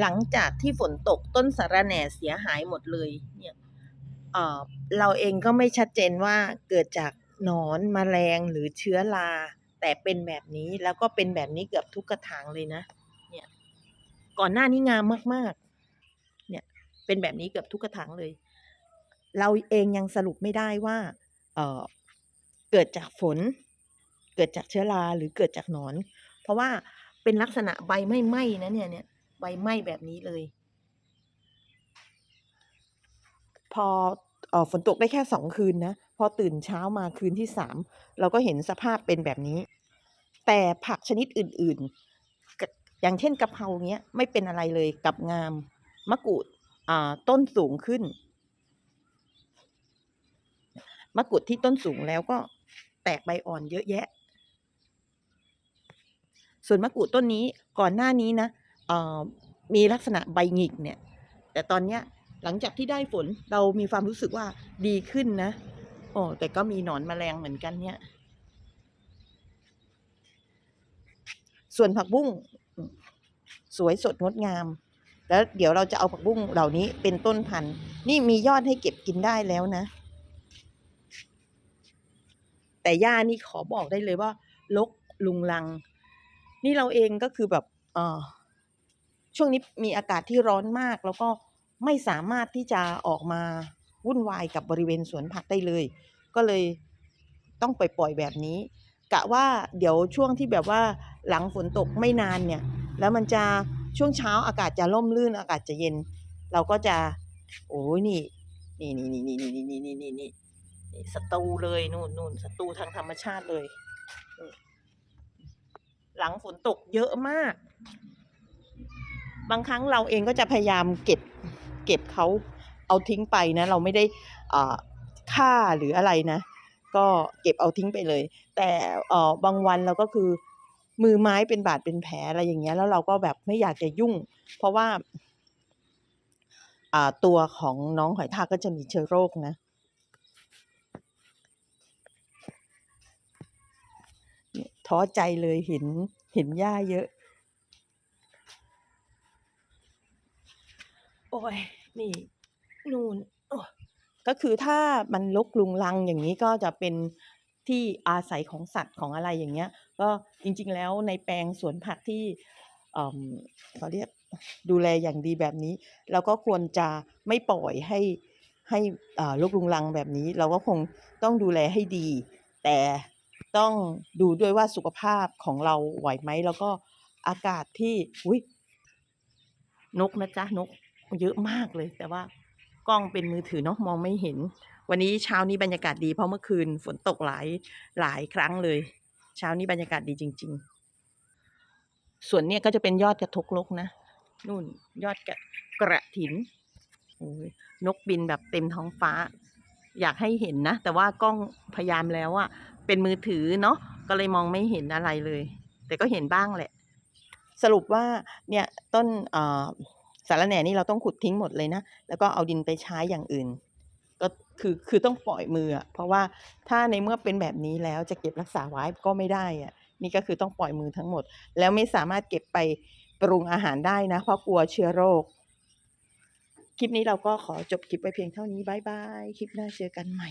หลังจากที่ฝนตกต้นสะระแหน่เสียหายหมดเลยเนี่ยเออเราเองก็ไม่ชัดเจนว่าเกิดจากหนอนมแมลงหรือเชื้อรา แต่เป็นแบบนี้แล้วก็เป็นแบบนี้เกือบทุกกระถางเลยนะ เนี่ย ก่อนหน้านี้งามมากๆ เนี่ย เป็นแบบนี้เกือบทุกกระถางเลย เราเองยังสรุปไม่ได้ว่าเออเกิดจากฝน เกิดจากเชื้อราหรือเกิดจากหนอน เพราะว่าเป็นลักษณะใบไม่ไหม้นะเนี่ยเนี่ย ใบไหม้แบบนี้เลย พอเออฝนตกได้แค่2คืนนะ พอตื่นเช้ามาคืนที่3เราก็เห็นสภาพเป็นแบบนี้ แต่ผักชนิดอื่น ๆ อย่างเช่นกะเพราเงี้ยไม่เป็นอะไรเลยกับงามมะกรูดอ่าต้นสูงขึ้นมะกรูดที่ต้นสูงแล้วก็แตกใบอ่อนเยอะแยะ ส่วนมะกรูดต้นนี้ก่อนหน้านี้นะ มีลักษณะใบหงิกเนี่ย แต่ตอนเนี้ยหลังจากที่ได้ฝนเรามีความรู้สึกว่าดีขึ้นนะโอ้แต่ก็มีหนอนแมลงเหมือนกันเนี่ย ส่วนผักบุ้งสวยสดงดงาม แล้วเดี๋ยวเราจะเอาผักบุ้งเหล่านี้เป็นต้นพันธุ์ นี่มียอดให้เก็บกินได้แล้วนะ แต่หญ้านี่ขอบอกได้เลยว่ารกรุงรัง นี่เราเองก็คือแบบอ่อ ช่วงนี้มีอากาศที่ร้อนมาก แล้วก็ไม่สามารถที่จะออกมาวุ่นวายกับบริเวณสวนผักได้เลย ก็เลยต้องปล่อยๆแบบนี้ กะว่าเดี๋ยวช่วงที่แบบว่าหลังฝนตกไม่นานเนี่ย แล้วมันจะช่วงเช้าอากาศจะร่มรื่นอากาศจะเย็น เราก็จะ โอ้โฮนี่นี่ๆๆๆๆๆๆๆๆนี่สตูเลยนู่นๆสตูทางธรรมชาติเลย หลังฝนตกเยอะมาก บางครั้งเราเองก็จะพยายามเก็บเก็บเขาเอาทิ้งไปนะ เราไม่ได้ฆ่าหรืออะไรนะ ก็เก็บเอาทิ้งไปเลย แต่บางวันเราก็คือมือไม้เป็นบาดเป็นแผลอะไรอย่างเงี้ย แล้วเราก็แบบไม่อยากจะยุ่ง เพราะว่าตัวของน้องหอยทากก็จะมีเชื้อโรคนะท้อใจเลยเห็นเห็นหญ้าเยอะ โอ๊ ยนี่นูนก็คือถ้ามันรกรุงรังอย่างงี้ก็จะเป็นที่อาศัยของสัตว์ของอะไรอย่างเงี้ย ก็จริง ๆ แล้วในแปลงสวนผักที่เอ่อเขาเรียกดูแลอย่างดีแบบนี้ เราก็ควรจะไม่ปล่อยให้ให้อ่ารกรุงรังแบบนี้ เราก็คงต้องดูแลให้ดี แต่ต้องดูด้วยว่าสุขภาพของเราไหวไหมแล้วก็อากาศที่อุ๊ยนกนะจ๊ะนก เยอะมากเลย แต่ว่ากล้องเป็นมือถือเนาะมองไม่เห็น วันนี้เช้านี้บรรยากาศดีเพราะเมื่อคืนฝนตกหลายหลายครั้งเลย เช้านี้บรรยากาศดีจริง ๆ ส่วนเนี้ยก็จะเป็นยอดกระทกลกนะนู่นยอดกะกระถินนกบินแบบเต็มท้องฟ้า อยากให้เห็นนะ แต่ว่ากล้องพยายามแล้วอะเป็นมือถือเนาะก็เลยมองไม่เห็นอะไรเลย แต่ก็เห็นบ้างแหละ สรุปว่าเนี่ยต้นอ่า สะรแหน่นี่เราต้องขุดทิ้งหมดเลยนะ แล้วก็เอาดินไปใช้อย่างอื่น ก็คือคือต้องปล่อยมือเพราะว่าถ้าในเมื่อเป็นแบบนี้แล้วจะเก็บรักษาไว้ก็ไม่ได้อะนี่ก็คือต้องปล่อยมือทั้งหมด แล้วไม่สามารถเก็บไปปรุงอาหารได้นะ เพราะกลัวเชื้อโรค คลิปนี้เราก็ขอจบคลิปไว้เพียงเท่านี้บายบาย คลิปหน้าเจอกันใหม่